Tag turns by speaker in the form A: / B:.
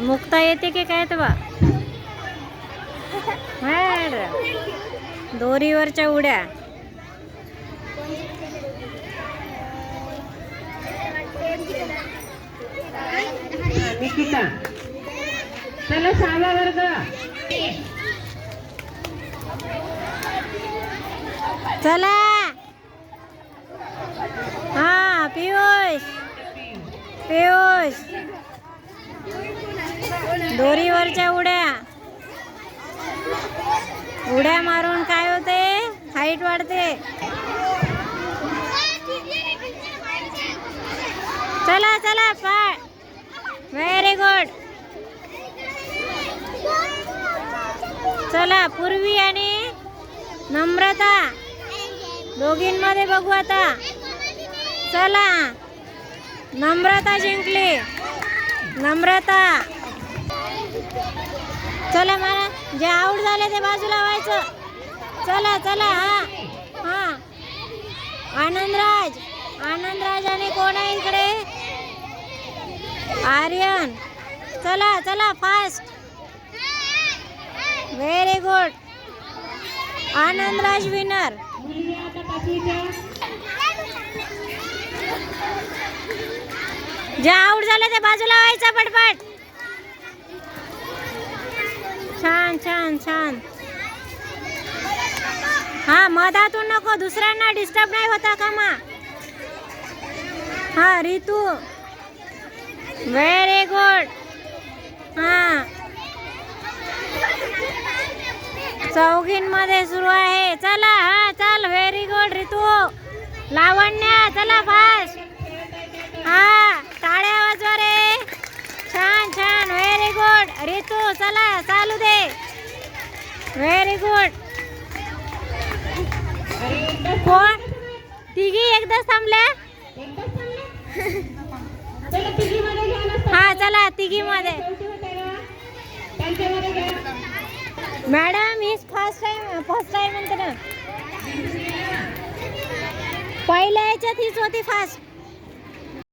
A: मुक्ता येते की काय तेव्हा? हाड. दोरीवरच्या उड्या.
B: चला सहावा वर्ग.
A: चला. हा पियुष. पियुष. दोरीवरच्या उड्या. उड्या मारून काय होते? हाईट वाढते. चला चला पाय व्हेरी गुड चला पूर्वी आणि नम्रता. दोघींमध्ये बघू आता. चला. नम्रता जिंकली. नम्रता. चला मला जे आऊट झाले ते बाजूला व्हायचं. चला चला हा हा. आनंदराज आनंदराज आणि कोण आहे इकडे? आर्यन. चला चला fast very good Anandraj winner जे आऊट झाले ते बाजूला व्हायचं पटपट. छान छान छान. हा मधातून नको दुसऱ्यांना डिस्टर्ब नाही होता का मा? हा रितू. व्हेरी गुड हा. चौघींमध्ये सुरू आहे. चला हा चल. Very good Ritu. लावण्या चला फास्ट हा टाळ्या वाजवा रे छान छान व्हेरी गुड रितू चला चालू दे. व्हेरी गुड कोण? तिघी एकदाच थांबल्या?
B: चला तिघीमध्ये
A: हा चला तिघी मध्ये मॅडम ही फर्स्ट टाइम फर्स्ट टाइम म्हणते ना. पहिल्या याच्यात हीच होती फास्ट